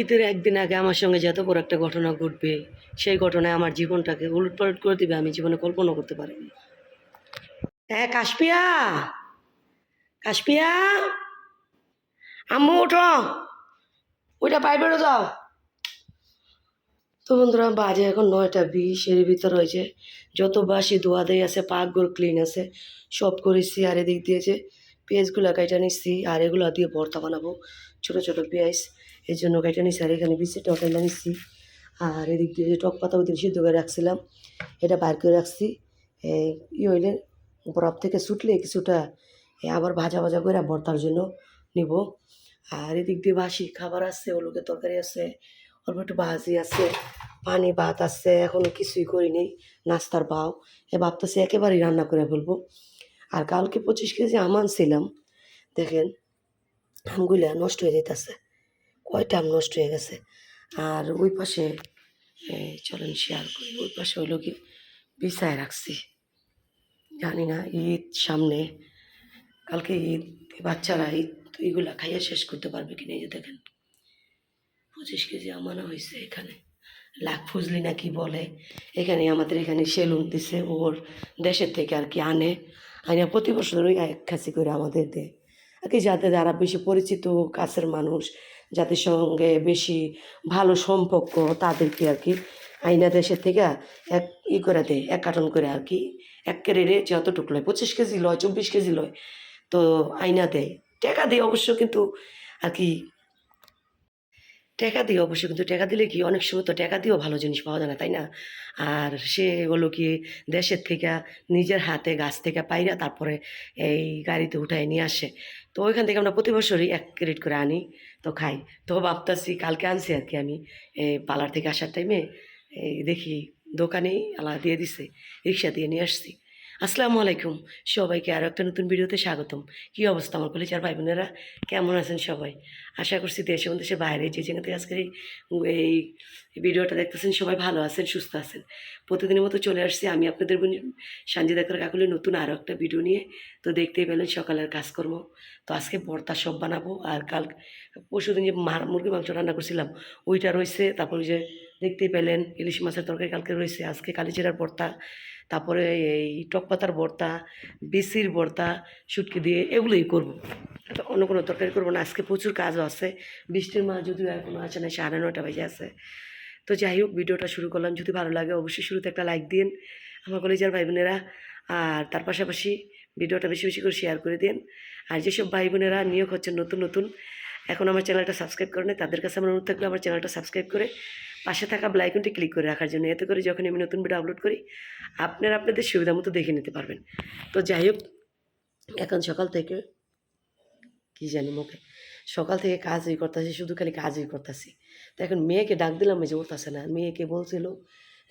ঈদের একদিন আগে আমার সঙ্গে যত বড় একটা ঘটনা ঘটবে, সেই ঘটনায় আমার জীবনটাকে উলট পালট করে দিবে, আমি জীবনে কল্পনা করতে পারিনি। হ্যাঁ কাশপিয়া কাশপিয়া আম্মু, ওঠো! ওইটা বাইরে যাও। তো বন্ধুরা, বাজে এখন নয়টা বিশ, এর ভিতর হয়েছে যত বাসি ধোয়া দেয় আছে পাকঘর ক্লিন আছে, সব করেছি, আর এদিক দিয়েছে পেঁয়াজগুলো কাইটা নিচ্ছি, আর এগুলো দিয়ে ভর্তা বানাবো, ছোটো ছোটো পেঁয়াজ। এই জন্য কাইটা নিচ্ছি আর এখানে বিচি টকাইলা নিচ্ছি আর এদিক দিয়ে যে টক পাতা ওদিন সিদ্ধ করে রাখছিলাম, এটা বাইর করে রাখছি। ই হইলে বরফ থেকে ছুটলে কিছুটা আবার ভাজা ভাজা করে ভর্তার জন্য নিব। আর এদিক দিয়ে বাসি খাবার আছে ওলোকের তরকারি আছে, অল্প একটু ভাজি আছে, পানি ভাত আছে, এখনও কিছুই করিনি, নাস্তার পাও। এ ভাবতেছি একেবারেই রান্না করে ফেলব। আর কালকে পঁচিশ কেজি আম আনছিলাম, দেখেন, আমগুলা নষ্ট হয়ে যেতেছে কয়টা আম নষ্ট হয়ে গেছে। আর ওই পাশে চলেন শেয়ার করি, ওই পাশে হলো কি বিছায় রাখছি। জানি না, ঈদ সামনে, কালকে ঈদ বাচ্চারা ঈদ এগুলা খাইয়ে শেষ করতে পারবে কিনা এই যে দেখেন। পঁচিশ কেজি আমানো হয়েছে এখানে। লাখ ফুজলি না কি বলে? এখানে আমাদের এখানে সেলুন দিছে, ওর দেশের থেকে আর কি আনে। আইনা প্রতি বছর ওই এক খাসি করে আমাদের দেয়। আর কি যাতে যারা বেশি পরিচিত, কাছের মানুষ যাদের সঙ্গে বেশি ভালো সম্পর্ক তাদেরকে আর কি আইনা দেশের থেকে এক ই করে দেয়, এক কার্টন করে আর কি। এক কেড়ে যতটুকু লয়, পঁচিশ কেজি লয়, চব্বিশ কেজি লয়, তো আইনা দেয়। টাকা দেয় অবশ্য কিন্তু আর কি টাকা দিয়ে অবশ্য কিন্তু টাকা দিলে কি অনেক সময় তো টাকা দিয়েও ভালো জিনিস পাওয়া যায় না, তাই না? আর সে হলো কি দেশের থেকে নিজের হাতে গাছ থেকে পাইরা তারপরে এই গাড়িতে উঠায় নিয়ে আসে। তো ওইখান থেকে আমরা প্রতি বছরই এক ক্রেডিট করে আনি, তো খাই। তো ভাবতাছি কালকে আনছি আর কি আমি পার্লার থেকে আসার টাইমে দেখি দোকানেই আলা দিয়ে দিছে, রিক্সা দিয়ে নিয়ে আসছি। আসসালামু আলাইকুম। সবাইকে আরও একটা নতুন ভিডিওতে স্বাগতম। কী অবস্থা আমার কলেজার ভাই বোনেরা? কেমন আছেন সবাই? আশা করছি দেশে এবং দেশের বাইরে যে যেখান থেকে আজকের এই ভিডিওটা দেখতেছেন সবাই ভালো আছেন, সুস্থ আছেন। প্রতিদিনের মতো চলে আসছি আমি আপনাদের বোন সানজিদ আক্তার কাকুলের নতুন আরও একটা ভিডিও নিয়ে। তো দেখতেই পেলেন সকালের কাজকর্ম। তো আজকে ভর্তা সব বানাবো আর কাল পরশুদিন যে মার মুরগি মাংস রান্না করছিলাম, ওইটা রয়েছে। তারপর যে দেখতেই পেলেন ইলিশ মাছের তরকারি কালকে রয়েছে। আজকে কালিজিরার ভর্তা। তারপরে এই টক পাতার ভর্তা, বিসির ভর্তা, শুটকি দিয়ে এগুলোই করব। অন্য কোনো তরকারি করব না, আজকে প্রচুর কাজও আছে। বৃষ্টির মা যদিও এখনও আছে না, সাড়ে নটা বেজে আছে। তো যাই হোক, ভিডিওটা শুরু করলাম। যদি ভালো লাগে অবশ্যই শুরুতে একটা লাইক দিন, আমার কলেজের ভাই বোনেরা আর তার পাশাপাশি ভিডিওটা বেশি বেশি করে শেয়ার করে দিন। আর যেসব ভাই বোনেরা নিয়োগ হচ্ছেন নতুন নতুন, এখন আমার চ্যানেলটা সাবস্ক্রাইব করে নেয় তাদের কাছে আমার অনুরোধ থাকলে, আমার চ্যানেলটা সাবস্ক্রাইব করে পাশে থাকা ব্লাইকনটি ক্লিক করে রাখার জন্য। এতে করে যখন আমি নতুন ভিডিও আপলোড করি, আপনারা আপনাদের সুবিধা মতো দেখে নিতে পারবেন। তো যাই হোক, এখন সকাল থেকে কি জানি মুখে, সকাল থেকে কাজই করতেছি, শুধু খালি কাজই করতেছি। তো এখন মেয়েকে ডাক দিলাম যে উঠতেছে না। মেয়েকে বলছিল,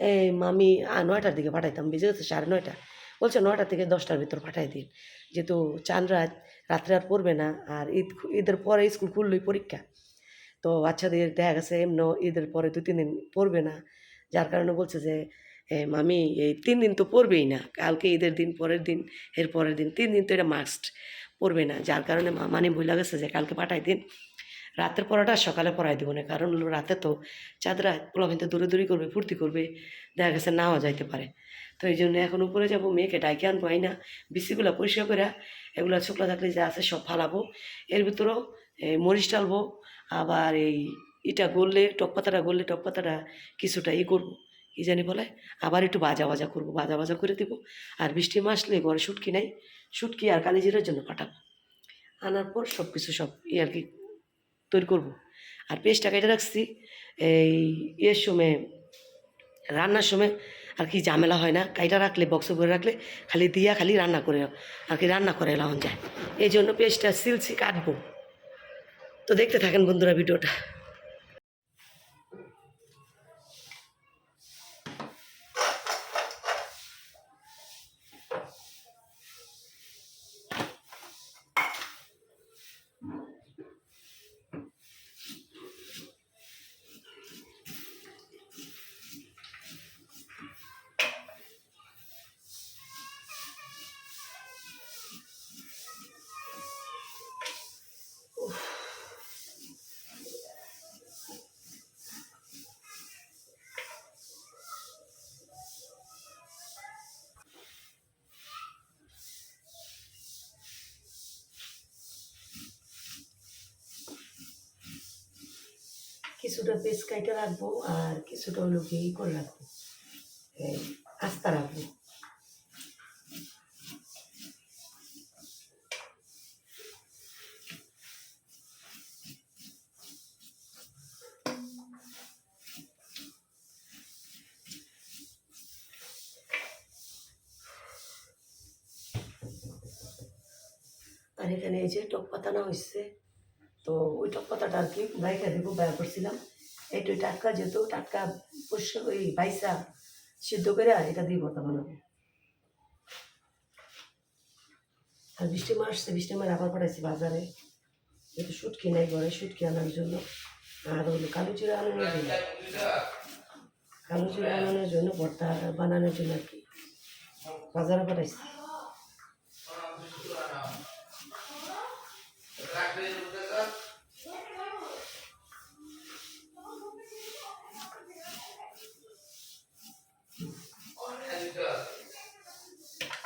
এই মামি নয়টার দিকে পাঠাইতাম বেজে গেছে? সাড়ে নয়টা। বলছে, নয়টা থেকে দশটার ভিতর পাঠাই দিন। যেহেতু চান রাত, রাত্রে আর পড়বে না, আর ঈদ ঈদের পরে স্কুল খুললই পরীক্ষা। তো বাচ্চাদের দেখা গেছে এমন ঈদের পরে দু তিন দিন পড়বে না। যার কারণে বলছে যে মামি, এই তিন দিন তো পড়বেই না। কালকে ঈদের দিন, পরের দিন, এর পরের দিন, তিন দিন তো এটা মাস্ট পড়বে না। যার কারণে মানে ভুলে গেছে যে, কালকে পাঠাই দিন। রাতের পড়াটা সকালে পড়াই দেবো না। কারণ রাতে তো চাঁদরা পোলাভিনতে দূরে দূরে করবে, ফুর্তি করবে। দেখা গেছে নাও যাইতে পারে। তো এই জন্য এখন উপরে যাব, মেয়েকে ডাইকে আনব আই না বিসিগুলো পরিষ্কার করে এগুলো শুকলা থাকলে যা আছে সব ফালাবো। এর ভিতরেও মরিচ ডালবো আবার এই এটা গললে টক পাতাটা গললে টক পাতাটা কিছুটা ই করব, কি জানি বলে? আবার একটু ভাজা ভাজা করব, ভাজা ভাজা করে দিব। আর বৃষ্টি মাসলে ঘরে শুটকি নাই, শুটকি আর কালিজিরার জন্য পাঠাবো আনার পর সব কিছু সব ই আর কি তৈরি করব। আর পেস্টটা কেটে রাখছি। এই ইয়ের সময়, রান্নার সময় আর কি ঝামেলা হয় না। কাইটা রাখলে, বক্সে করে রাখলে খালি দিয়া খালি রান্না করে, আর কি রান্না করে এলাম যায় এই জন্য পেস্টটা সিলছি, কাটবো। তো দেখতে থাকেন বন্ধুরা ভিডিওটা। কিছুটা পেস্ট কাইটে রাখব আর কিছুটা হলো কি করে রাখব। আস্তা রাখব। আর এখানে এই যে টক পাতা না হয়েছে তো ওই টক পাতাটা আর কি বাইকা দিব ব্যয় করছিলাম। এইটাই টাটকা যেহেতু, টাটকা পরিষ্কার ওই বাইসা সিদ্ধ করে আর এটা দিয়ে ভর্তা বানাবো। আর বৃষ্টি মাস আসছে, বৃষ্টি মার আবার পাঠাইছি বাজারে। একটু শুটকি নাই ঘরে, শুটকি আনার জন্য। আর হলো কালো জিরা আনানোর জন্য। কালো জিরা আনানোর জন্য, ভর্তা বানানোর জন্য আর কি। বাজারে পাঠাইছি।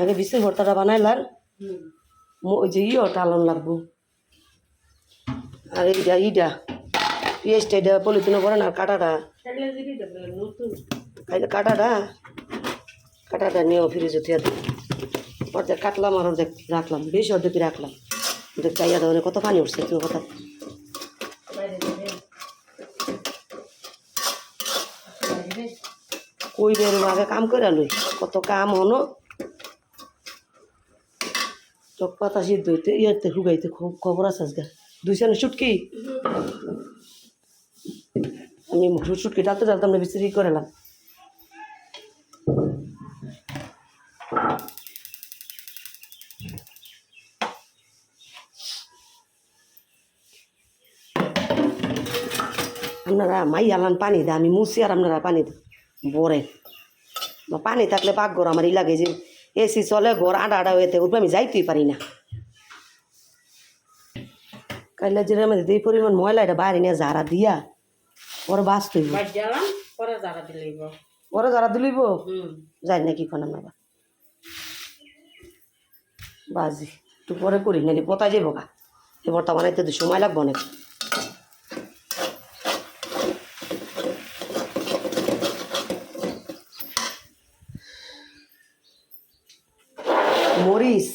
আগে বিশের ভর্তাটা বানাইলাম ম- ওই যে ইয়ে টালন লাগবো। আর এইটা ইটা পেঁয়াজটা এটা পলিথিনে করে না কাটাটা। কাটাটা। কাটাটা নিয়েও ফ্রিজে থিয়ে দিই। অর্ধেক কাটলাম আর অর্ধেক রাখলাম। বেশি অর্ধেক রাখলাম। অর্ধেক চাইয়া দেওয়া কত পানি উঠছে, তুমি কথা। কই বেরোবো আগে কাম করে লই। কত কাম হনো? চক পাতা সিদ্ধ হইতে ইয়াতে শুকাইতে খুব খবর আছে আজকে। দুইশো শুটকি আমি শুটকি ডালতে ডালতে আমরা বিস্তারি করেলাম আপনারা মাই আলান পানি দেয় আমি মুছি আর আপনারা পানি দেন বরে। পানি থাকলে পাক ঘর আমার ই লাগে যে এসি চলে ঘর আডা আডা হয়েতে উঠবে আমি যাইতেই পারি না। কাইলা যে আমাদের এই পরিমাণ ময়লা এটা বাইরে নিয়ে ঝাড়া দিয়া ওরা বাস দিলেই ওরা ঝাড়া দিলিব যাই না কি কোন আমরা বাজি। একটু পরে করি না পোতা যাব গা। এবার তো বানাইতে তো সময় লাগবো অনেক মরিচ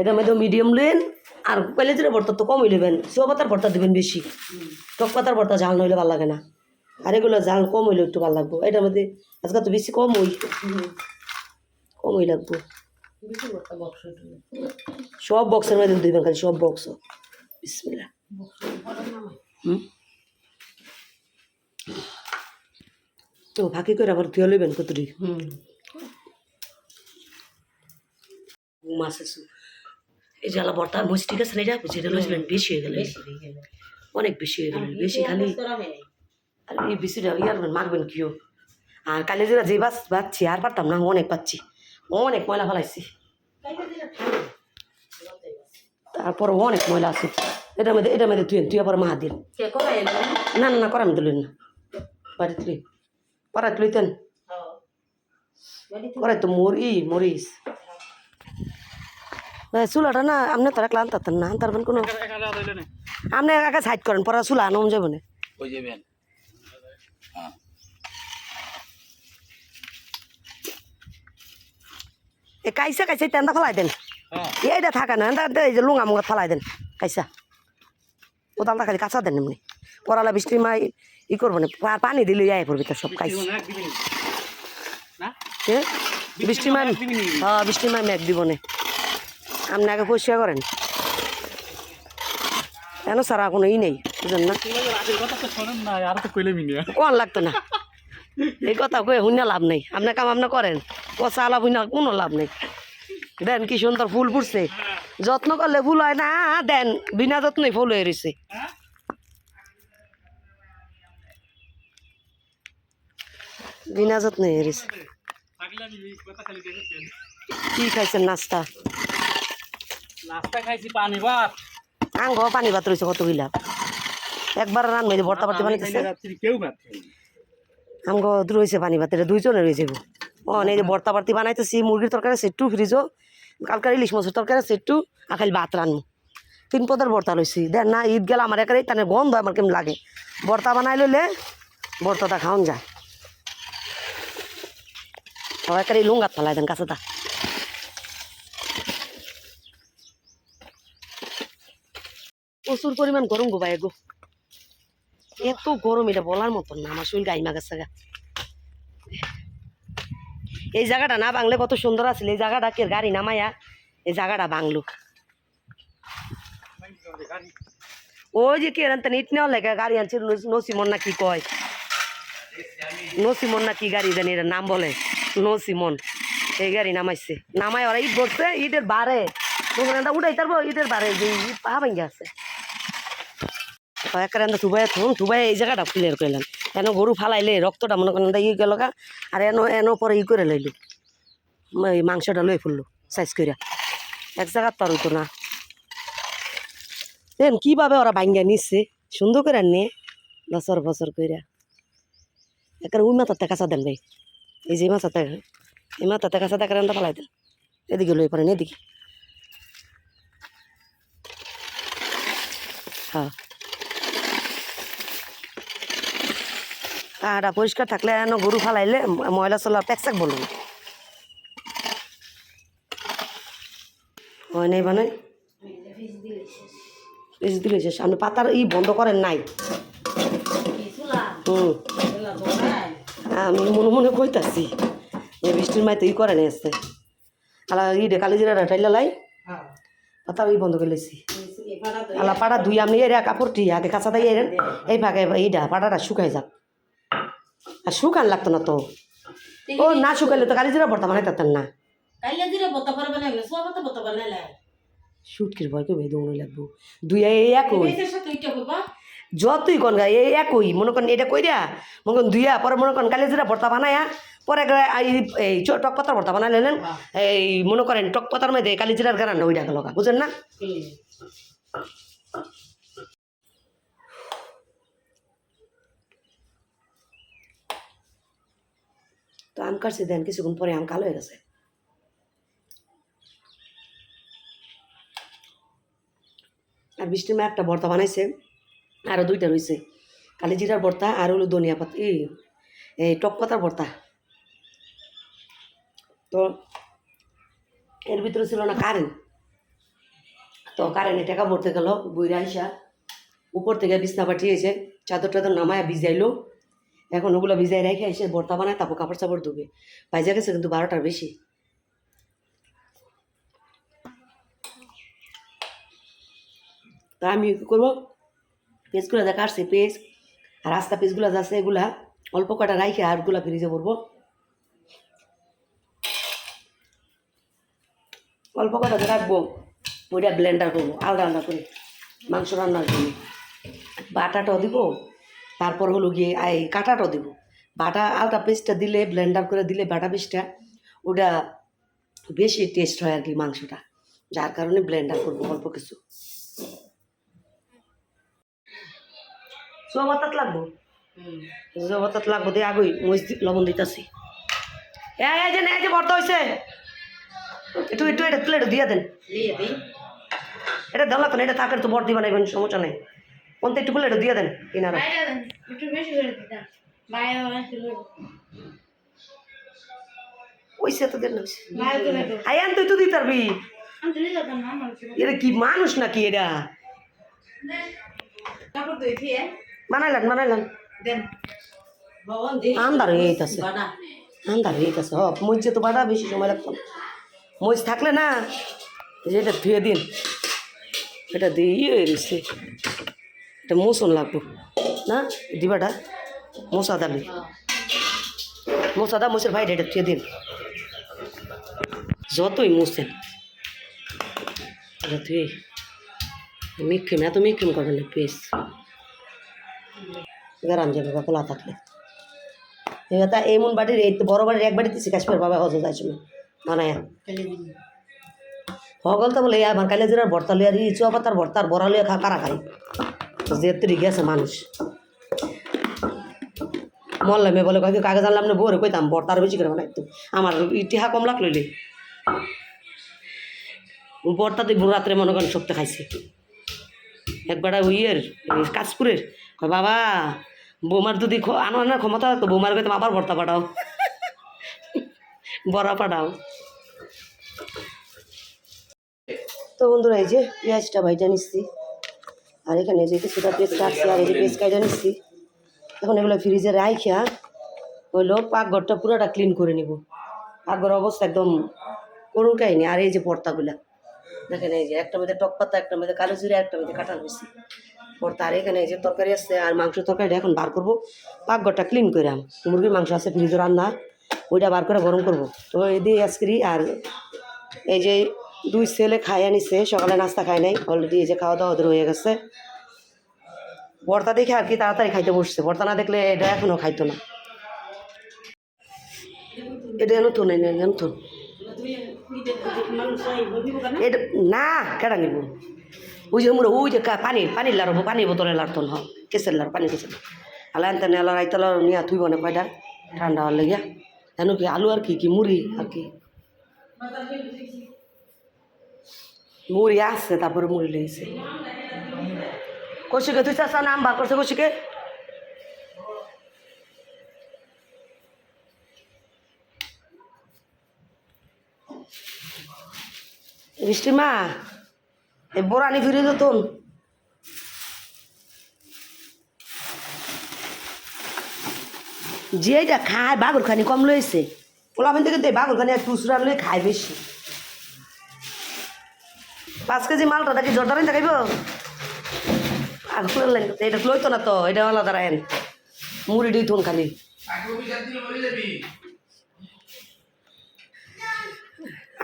এটার মধ্যে মিডিয়াম লেন আর দিলে ভর্তা তো কমই নেবেন। সব পাতার ভর্তা দেবেন বেশি। টক পাতার ভর্তা ঝাল নইলে ভালো লাগে না। আর এগুলো ঝাল কম হইলে একটু ভালো লাগবো। এটার মধ্যে আজকে তো বেশি কম হই। কমই লাগবো। সব বক্সের মধ্যে দিবেন খালি সব বক্স বিসমিল্লাহ। হুম? তো ফাঁকি করে আবার তুই লইবেন কতটি? হুম। মাছ আছে। এই জ্বালা বর্তা মরিচ ঠিক আছে না এটা? বুঝি এটা লইছিলেন বেশি হয়ে গেল। অনেক বেশি হয়ে গেল বেশি খালি আর এই বেশিটা ইয়ার কিও? আর কালি যেটা যে বাস বাচ্ছি আর পারতাম না অনেক পাচ্ছি অনেক ময়লা ফেলাইছি। তারপর অনেক ময়লা আছে। এটার মধ্যে এটার মধ্যে তুই তুই আবার মা এলো? না না না করাম দিলেন না। বাড়িতে লই। পাড়াতে লইতেন। করাই তো মরি মরিস। চুলাটা না আপনি তারা ক্লান্ত না তারপর কোনো আপনি একা সাইড করেন পরে চুলা আনম যাব না ওই যাবেন এ কাইসা কাইসা তেন্দা ফেলাই দেন। হ্যাঁ। এইটা থাকা না এই যে লুঙা মুঙা ফেলাই দেন কাইসা। কোদালটা খালি কাঁচা দেন এমনি। পরালা বৃষ্টি মা ই করব না পানি দিলে আয় পড়বে তো সব কাইসা? বৃষ্টি মা হ্যাঁ বৃষ্টি মা মেঘ দিব না। আপনি আগে পরিষ্কার করেন। কেন সারা কোনো ই নেই, বুঝলেন না? লাগতো না? এই কথা কয়ে শুনে লাভ নেই। আপনার কাম আপনি করেন, পচা লাভ শুনে কোনো লাভ নেই। দেন কি সুন্দর ফুল ফুটছে। যত্ন করলে ফুল হয় না, দেন বিনা যত্নই ফুল হয়ে রয়েছে বিনা যত্নে খালি দেখেছেন কি খাইছেন নাস্তা? নাস্তা খাইছি পানি ভাত। আঙ্গ পানি ভাত রয়েছে কতগুলা? একবার রান মেরে ভর্তা পাতি বানাইতেছে। আমি রাত্রি কেউ ভাত রয়েছে পানি ভাত এটা দুইজনে রয়েছে গো ও এই যে ভর্তা পাতি বানাইতেছি মুরগির তরকারি সেট্টু ফ্রিজও কালকার ইলিশ মাছের তরকারি সেট্টু আর খালি ভাত রানবো। তিন পদের ভর্তা লইছি। দেখ না ঈদ গেল আমার একারে তানে গন্ধ আমার কেমন লাগে। ভর্তা বানাই লইলে ভর্তাটা খাওয়ান যায়। সবাই একারে লুঙ্গাত ফেলাই দেন কাছেটা প্রচুর পরিমাণ গরম গো ভাই গো। এত গরম, এটা বলার মতন না, আমার শরীর গাইমা গেছে গা। এই জায়গাটা না বাংলে কত সুন্দর আছিল, এই জায়গাটা কে গাড়ি নামাইয়া এই জায়গাটা বাংলো ওই যে কে রান্তা ইট নেওয়ার লেগে গাড়ি আনছে, নস- নসিমন না কি কয়? নসিমন না কি গাড়ি জানি এটার নাম বলে, নসিমন। এই গাড়ি নামাইছে। নামাই ওরা ইট ভরছে ইটের বারে। উঠাই তারপর ইটের বারে যে ইট পা আছে। একেবারে আমরা থুবাই থুন থুবাই এই জায়গাটা ক্লিয়ার করলাম এন গরু ফালাইলে রক্তটা মনে করেন ই গেল গা, আর এন এন পরে ই করে লইলো। এই মাংসটা লই ফুললো সাইজ কইরা। এক জায়গার তো হইতো না। দেন কীভাবে ওরা ভাঙ্গা নিচ্ছে সুন্দর করে নিয়ে বছর বছর কইরা। একেবারে ওই মাথাতে কাঁচা দেন ভাই। এই যে মাথাতে, এই মাথাতে কাঁচা দেখার আনতে ফালাই দেন। এদিকে লই পড়েন, এদিকে। হ্যাঁ। কাহাটা পরিষ্কার থাকলে এন গরু ফালাইলে ময়লা চলা প্যাকচাক বলুন হয় নাই বানাই পিস দিলে শেষ। আপনি পাতার ই বন্ধ করেন নাই। হুম। আমি মনে মনে কইতাছি যে বৃষ্টির মাইতে ই করে নিয়েছে আলা ই কালি জিরা টাইলা লাই। পাতা ই বন্ধ করে লেছি আলা পাড়া ধুই আপনি এর কাপড়টি আগে কাঁচা দাই এরেন এই ভাগে এইটা পাড়াটা শুকাই যাক। আর শুকান লাগতো না তো। ও না শুকাইলে তো কালি জিরা ভর্তা বানাইতেন না। কাইলে দিলে বতা পারবে না সব বতা বতা বানাইলে। শুটকির ভয় কেউ দৌড়ে লাগবো। দুই একই। যতই কন গা এই একই। মনে করেন এটা কইরা মনে করেন দুইয়া পরে মনে করেন কালি জিরা ভর্তা বানায়া পরে এই- টক পাতার ভর্তা বানাই নিলেন এই মনে করেন টক পাতার মধ্যে কালি জিরার গারান ওইটা গেল বুঝেন না? তো আম কাটছি, দেন কিছুক্ষণ পরে আম কালো হয়ে গেছে। আর বৃষ্টির মা একটা ভর্তা বানাইছে আরও দুইটা রয়েছে কালি জিরার ভর্তা আর হলো ধনিয়া পাতা, এই এই টক পাতার ভর্তা। তো এর ভিতরে ছিল না কারেন্ট। তো কারেন্টে টাকা ভরতে গেল বইরা আইসা, উপর থেকে বিছনা পাঠিয়েছে চাদর টাদর নামায় ভিজাইলো। এখন ওগুলো ভিজাই রেখে এসে ভর্তা বানায়, তারপর কাপড় চাপড় ধুবে। বাইজা গেছে কিন্তু বারোটার বেশি। তা আমি কী করব? পেজগুলো যা কাটছি পেজ আর রাস্তা পেজগুলো যা আছে এগুলা অল্প কটা রাইখে আরগুলা ফ্রিজে করব অল্প কটা রাখব, ওইটা ব্লেন্ডার করব আলাদা আলাদা করে মাংস রান্নার জন্য। বাটাটাও দিব তারপর হলো গিয়ে এই কাটাটাও দিব। বাটা আলটা পেস্টটা দিলে ব্লেন্ডার করে দিলে বাটা পেস্টটা ওটা বেশি টেস্ট হয় আর কি মাংসটা। যার কারণে ব্লেন্ডার করব অল্প কিছু। সোবাতাত লাগবো? সোবাতাত লাগবো দিয়ে আগই মরিচ লবণ দিতেছি। এই এই যে এই যে ভর্তা হয়েছে একটু একটু এটা প্লেট দিয়ে দেন। এটা দেওয়া লাগতো না এটা থাকার তো ভর্তি বানাইবেন সমস্যা নেই। কোনটা একটু প্লেট দিয়ে দেন সুন্দর ওইসে তো দেন আয়ান তুই তো দিতে পারবি এটা কি মানুষ নাকি এটা ভবন দিই আন্দার হয়ে যেতেছে আন্দার হয়ে গেছে হ মরিচে তো বাটা বেশি সময় লাগতো মরিচ থাকলে না এটা ধুয়ে দিন এটা দিয়ে গেছে এটা মোসন লাগবো না, দিবাটা মশা দালি। মশা দা মোসের ভাই এটা ধুয়ে দিন। যতই এটা ধুয়ে মিক্ষিম এত মিক্ষিম করবেন না পেস গরম যাবে বা খোলা থাকলে। এবার তা এমন বাড়ির, এই বড় বাড়ির এক বাড়িতে কাশ্মীর বাবা হজ যাইছিল মানে হগল তো বলে আমার কালে জিরার ভর্তা লিয়ার ই চুয়া পাতার ভর্তার বড়া লিয়া খা, কারা খাই যেতে গেছে মানুষ। মরলাম এ বলে কয়েক কাগজ আনলাম না বউরে? কইতাম ভর্তার বেশি করে বানাইতো আমার ইতিহা কম লাগ লইলে বর্তা দেখব রাত্রে মনে করেন সপ্তাহ খাইছে। একবার ইয়ের কয় বাবা, বৌমার যদি আনো আনার ক্ষমতা তো বৌমার কইতাম আবার বর্তা পাঠাও। বড়া পাঠাও। তো বন্ধুরা, এই যে পেঁয়াজটা ভাইটা নিচ্ছি। আর এখানে যে কিছুটা পেঁয়াজ কাটছি আর এই যে পেঁয়াজ কাইটা নিচ্ছি এখন এগুলো ফ্রিজে রাইখা, হইল পাকঘরটা পুরোটা ক্লিন করে নিব। পাকঘর অবস্থা একদম করুন কাহিনি আর এই যে পর্তাগুলা দেখেন এই যে একটা মধ্যে টক পাতা, একটা মধ্যে কালো জিরা, একটা মধ্যে কাটা হয়েছে। পর্তা আর এখানে এই যে তরকারি আছে আর মাংস তরকারিটা এখন বার করব। পাকঘরটা ক্লিন করে মুরগির মাংস আছে ফ্রিজে রান্না, ওইটা বার করে গরম করব। তো এই দিয়ে আর এই যে দুই ছেলে খাইয়া নিছে সকালে নাস্তা খায় নাই অলরেডি এই যে খাওয়া দাওয়া ওদের হয়ে গেছে। ভর্তা দেখে আর কি তাড়াতাড়ি খাইতে বসছে ভর্তা না দেখলে এটা এখনও খাইতো না। এটা নতুন নে, নতুন এটা না কেডা নিব? ওই যে মুড়ো ওই যে পানি পানির লাড়ব পানির বোতলে লাড়তন হ কেসের লাড় পানি কেসের আলা এনতে নেলা রাইতলা নিয়া থুইব না কয়টা ঠান্ডা হওয়ার লেগিয়া। জানো কি আলু আর কি কি মুড়ি আর কি? মুড়ি আসছে তারপরে মুড়ি লেগেছে। কৌশিকে, তুই চাষা নাম বার করছে কৌশিকে। বৃষ্টির মা, এই বোরানি ফিরে যেতন যেটা খায় বাগর খানি কম লইছে। পোলাবেন থেকে দে বাগর খানি একটু উসরা লয়ে খায় বেশি। পাঁচ কেজি মালটা নাকি জর্দারাই দেখাইব আগুন লাগবে এটা লইতো না তো এটা আলাদা রাখেন মুড়ি দিই তুন খালি।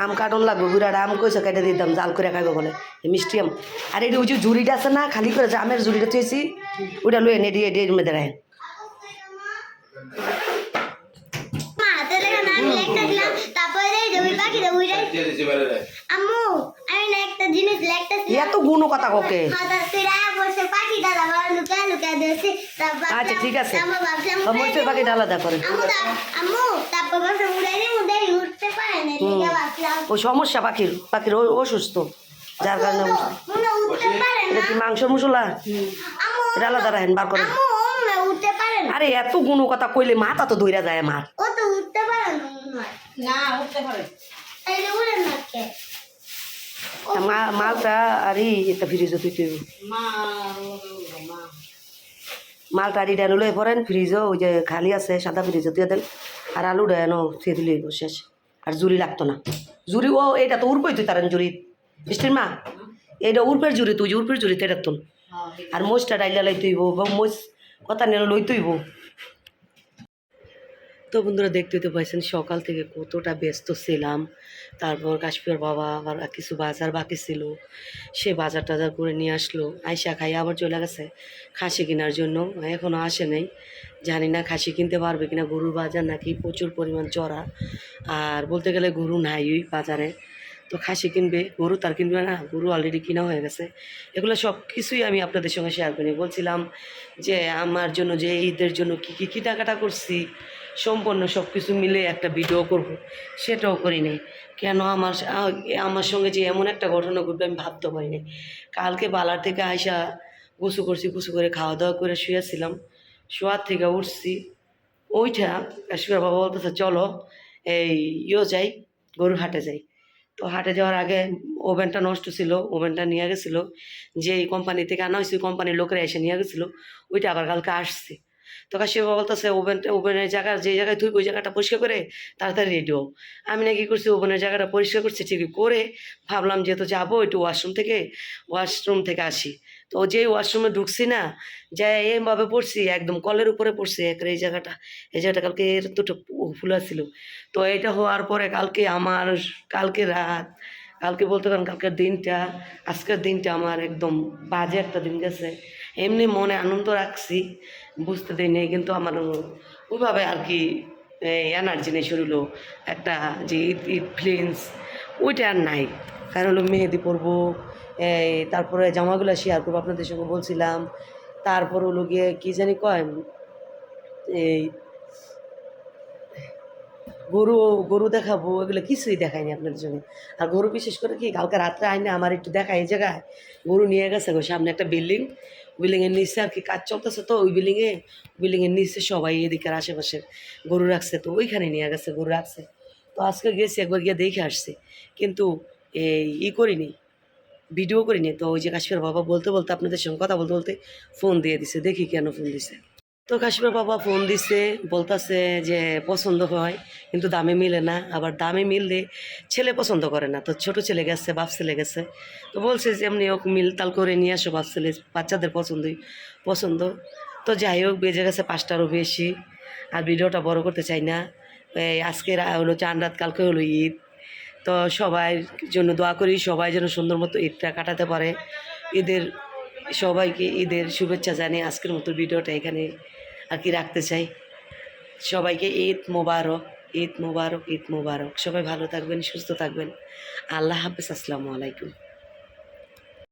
আম কাটন লাগবে বুড়াটা আম কইছে কেটে দিতাম জাল করে খাইব বলে। মিষ্টি আম। আর এটা ওই যে ঝুড়িটা আছে না, খালি করে আমের ঝুড়িটা তুইছি ওইটা লয়ে নে দিয়ে দিয়ে মধ্যে রাখেন মা তাহলে কেন আমি একটা দিলাম তারপরে এই যে ওই পাখিটা উড়ে আম্মু আমি না একটা জিনিস লেখতেছি এত গুণ কথা কোকে। আচ্ছা ঠিক আছে। মরিচের পাখিটা আলাদা করে। ও সমস্যা পাখির পাখির ও অসুস্থ। যার কারণে এটা কি মাংস মশলা? আম্মু এটা আলাদা রাখেন বার করেন। আরে এত গুণ কথা কইলে মাথা তো দইরা যায় আমার। ও তো উঠতে পারে না না উঠতে পারে। মা- মালটা আর এটা ফ্রিজে তুই তুই মালটা আর ইটা লয়ে পড়েন ফ্রিজও ওই যে খালি আছে, সাদা ফ্রিজে তুই দেন। আর আলুটা এনো থুয়ে দিলে শেষ। আর জুড়ি লাগতো না। জুড়ি ও এটা তো উড়পই তুই তার জুড়ি। বৃষ্টির মা? এটা উর্পের জুড়ি, তুই উর্পের জুড়ি এটা তুন আর মোচটা ডাইলা লাই তুইব মোচ কথা নিয়ে লই তুইব তো বন্ধুরা দেখতে তো পাইছেন সকাল থেকে কতটা ব্যস্ত ছিলাম। তারপর কাশ্মীর বাবা আবার কিছু বাজার বাকি ছিল। সে বাজার টাজার করে নিয়ে আসলো আয়সা খাই আবার চলে গেছে খাসি কেনার জন্য। এখনও আসে নাই, জানি না খাসি কিনতে পারবে কিনা। গরুর বাজার নাকি প্রচুর পরিমাণ চড়া। আর বলতে গেলে গরু নাই ওই বাজারে। তো খাসি কিনবে, গরু তার কিনবে না, গরু অলরেডি কিনা হয়ে গেছে। এগুলো সব কিছুই আমি আপনাদের সঙ্গে শেয়ার করি। বলছিলাম যে আমার জন্য যে ঈদের জন্য কী কী কেনাকাটা করছি সম্পূর্ণ সব কিছু মিলে একটা ভিডিও করব। সেটাও করিনি কেন আমার আমার সঙ্গে যে এমন একটা ঘটনা ঘটবে আমি ভাবতে পারি পারিনি কালকে বালার থেকে আইসা গোসু করছি গোসু করে খাওয়া দাওয়া করে শুয়েছিলাম। শোয়ার থেকে উঠছি। ওইটা কাশ্মীর বাবা বলতেছে, চলো, এই ইয়েও যাই, গরুর হাটে যাই। তো হাটে যাওয়ার আগে ওভেনটা নষ্ট ছিল, ওভেনটা নিয়ে গেছিল। যে কোম্পানি থেকে আনা হয়েছে কোম্পানির লোকেরা এসে নিয়ে গেছিল। ওইটা আবার কালকে আসছে। তো কাশি বাবা বলতেছে ওভেনটা ওভেনের জায়গা, যে জায়গায় তুই ওই জায়গাটা পরিষ্কার করে তাড়াতাড়ি রেডি হোক আমি নাকি করছি, ওভেনের জায়গাটা পরিষ্কার করছি, ঠিকই করে ভাবলাম যেহেতু যাব একটু ওয়াশরুম থেকে ওয়াশরুম থেকে আসি। তো যেই ওয়াশরুমে ঢুকছি না যাই এইভাবে পড়ছি, একদম কলের উপরে পড়ছি একের এই জায়গাটা এই জায়গাটা কালকে এর দুটো ফুলা ছিল তো এটা হওয়ার পরে কালকে আমার, কালকে রাত, কালকে বলতে পারেন কালকের দিনটা, আজকের দিনটা আমার একদম বাজে একটা দিন গেছে। এমনি মনে আনন্দ রাখছি। বুঝতে দিই নেই, কিন্তু আমার ওইভাবে আর কি এনার্জি নেই শরীরও একটা যে ফিলিংস ওইটা আর নাই। কারণ হলো মেহেদি পরবো তারপরে জামাগুলো শেয়ার করব, আপনাদের সঙ্গে বলছিলাম। তারপর হলো গিয়ে কী জানি কয় এই গরু গরু দেখাবো, এগুলো কিছুই দেখায়নি আপনাদের জন্য আর গরু বিশেষ করে কি, কালকে রাত্রে আইনে আমার একটু দেখায় এই জায়গায়, গরু নিয়ে গেছে গো সামনে একটা বিল্ডিং বিল্ডিংয়ের নিচে আর কি কাজ চলতেছে তো, ওই বিল্ডিংয়ে বিল্ডিংয়ের নিচে সবাই এদিকের আশেপাশে গরু রাখছে তো, ওইখানে নিয়ে গেছে, গরু রাখছে। তো আজকে গেছি, একবার গিয়ে দেখে আসছি। কিন্তু এই ই করিনি ভিডিও করিনি। তো ওই যে কাশ্মীর বাবা বলতে বলতে আপনাদের সঙ্গে কথা বলতে বলতে ফোন দিয়ে দিছে, দেখি কেন ফোন দিছে। তো কাশ্মীর বাবা ফোন দিছে, বলতাছে যে পছন্দ হয়, কিন্তু দামে মিলে না। আবার দামে মিললে ছেলে পছন্দ করে না, তো ছোট ছেলে গেছে, বাপ ছেলে গেছে। তো বলছে যে, এমনি হোক, মিল তাল করে নিয়ে আসো, বাপ ছেলে, বাচ্চাদের পছন্দই, পছন্দ। তো যাই হোক, বেজে গেছে পাঁচটারও বেশি, আর ভিডিওটা বড় করতে চাই না। এই আজকে হলো চান রাত, কালকে হলো ঈদ। তো সবাই জন্য দোয়া করি, সবাই যেন সুন্দর মতো ঈদটা কাটাতে পারে। ঈদের সবাইকে ঈদের শুভেচ্ছা জানিয়ে আজকের মতো ভিডিওটা এখানে আর কি রাখতে চাই। সবাইকে ঈদ মোবারক ঈদ মোবারক ঈদ মোবারক। সবাই ভালো থাকবেন, সুস্থ থাকবেন। আল্লাহ হাফেজ, আসসালামু আলাইকুম।